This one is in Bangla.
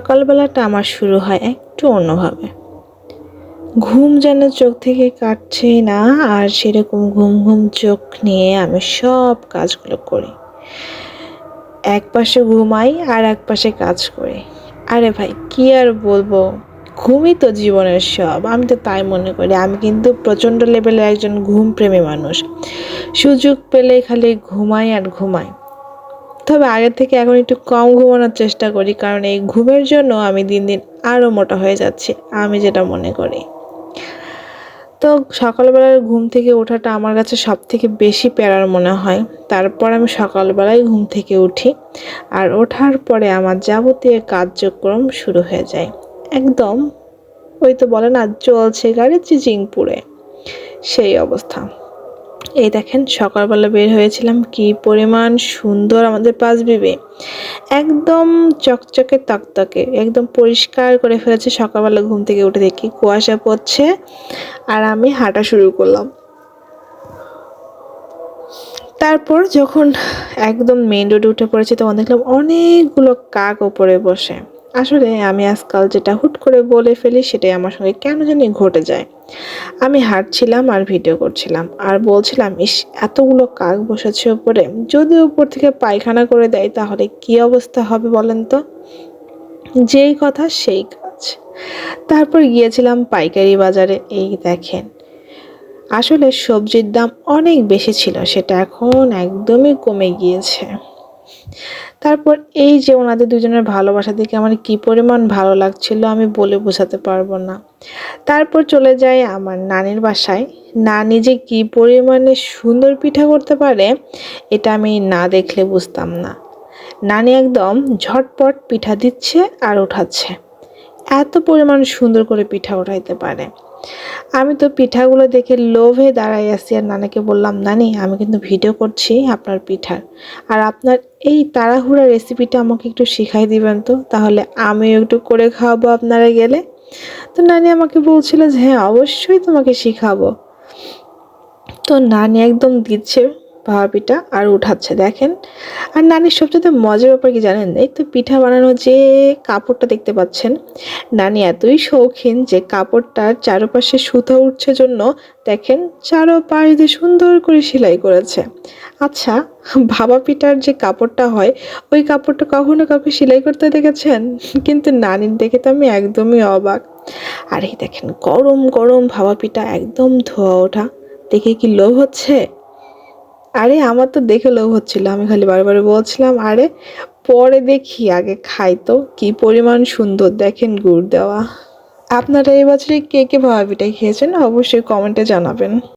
সকালবেলাটা আমার শুরু হয় একটু অন্যভাবে। ঘুম যেন চোখ থেকে কাটছেই না, আর সেরকম ঘুম ঘুম চোখ নিয়ে আমি সব কাজগুলো করি। এক পাশে ঘুমাই আর এক পাশে কাজ করি। আরে ভাই, কি আর বলব? ঘুমই তো জীবনের সব, আমি তো তাই মনে করি। আমি কিন্তু প্রচণ্ড লেভেলের একজন ঘুম প্রেমী মানুষ। সুযোগ পেলে খালি ঘুমাই আর ঘুমাই। তবে আগের থেকে এখন একটু কম ঘুমানোর চেষ্টা করি, কারণ এই ঘুমের জন্য আমি দিন দিন আরও মোটা হয়ে যাচ্ছি, আমি যেটা মনে করি। তো সকালবেলার ঘুম থেকে ওঠাটা আমার কাছে সব থেকে বেশি প্যারার মনে হয়। তারপর আমি সকালবেলায় ঘুম থেকে উঠি, আর ওঠার পরে আমার যাবতীয় কার্যক্রম শুরু হয়ে যায়। একদম, ওই তো বলে না, চলছে গাড়ি চিচিংপুরে সেই অবস্থা। এই দেখেন, সকালবেলা বের হয়েছিলাম, কি পরিমাণ সুন্দর আমাদের পাঁচ বিবে। একদম চকচকে তকতকে, একদম পরিষ্কার করে ফেলেছে সকালবেলা ঘুম থেকে উঠে দেখি কুয়াশা পড়ছে আর আমি হাঁটা শুরু করলাম। তারপর যখন একদম মেন রোডে উঠে পড়েছি, তখন দেখলাম অনেকগুলো কাক ওপরে বসে। আসলে আমি আজকাল যেটা হুট করে বলে ফেলি সেটাই আমার সঙ্গে কেন জানি ঘটে যায়। আমি হাঁটছিলাম আর ভিডিও করছিলাম আর বলছিলাম, ইস, এতগুলো কাক বসেছে ওপরে যদি উপর থেকে পায়খানা করে দেয় তাহলে কি অবস্থা হবে বলেন তো? যেই কথা সেই কাজ। তারপর গিয়েছিলাম পাইকারি বাজারে। এই দেখেন, আসলে সবজির দাম অনেক বেশি ছিল, সেটা এখন একদমই কমে গিয়েছে। তারপর এই যে ওনাদের দুজনের ভালোবাসা দেখে আমার কি পরিমাণ ভালো লাগছিল আমি বলে বোঝাতে পারব না। তারপর চলে যায় আমার নানির বাসায়। নানি যে কি পরিমাণে সুন্দর পিঠা করতে পারে, এটা আমি না দেখলে বুঝতাম না। নানি একদম ঝটপট পিঠা দিচ্ছে আর উঠাচ্ছে। এত পরিমাণ সুন্দর করে পিঠা উঠাইতে পারে। আমি তো পিঠাগুলো দেখে লোভে দাঁড়াই আছি আর নানাকে বললাম, নানি, আমি কিন্তু ভিডিও করছি আপনার পিঠার। আর আপনার এই তাড়াহুড়া রেসিপিটা আমাকে একটু শিখাই দিবেন তো, তাহলে আমিও একটু করে খাওয়াবো আপনারা গেলে। তো নানি আমাকে বলছিল যে হ্যাঁ অবশ্যই তোমাকে শিখাবো। তো নানি একদম দিচ্ছে ভাপা পিঠা আর উঠাচ্ছে, দেখেন। আর নানির সবচেয়ে মজার ব্যাপার কি জানেন? এই তো পিঠা বানানোর যে কাপড়টা দেখতে পাচ্ছেন। নানি এতই শৌখিন যে কাপড়টার চারপাশে সুতো উঠছে জন্য দেখেন চারোপাশ দিয়ে সুন্দর করে সেলাই করেছে। আচ্ছা ভাবা পিঠার যে কাপড়টা হয়, ওই কাপড়টা কখনো কাউকে সেলাই করতে দেখেছেন? কিন্তু নানির দেখে তো আমি একদমই অবাক। আর এই দেখেন, গরম গরম ভাবা পিঠা, একদম ধোয়া ওঠা। দেখে কি লোভ হচ্ছে? আরে আমার তো দেখে লোভ হচ্ছিল, আমি খালি বারবার বলছিলাম, আরে, পরে দেখি, আগে খাই তো, কি পরিমাণ সুন্দর, দেখেন গুড় দেওয়া। আপনারা এই বছরে কে কে পিঠাই খেয়েছেন? অবশ্যই কমেন্টে জানাবেন।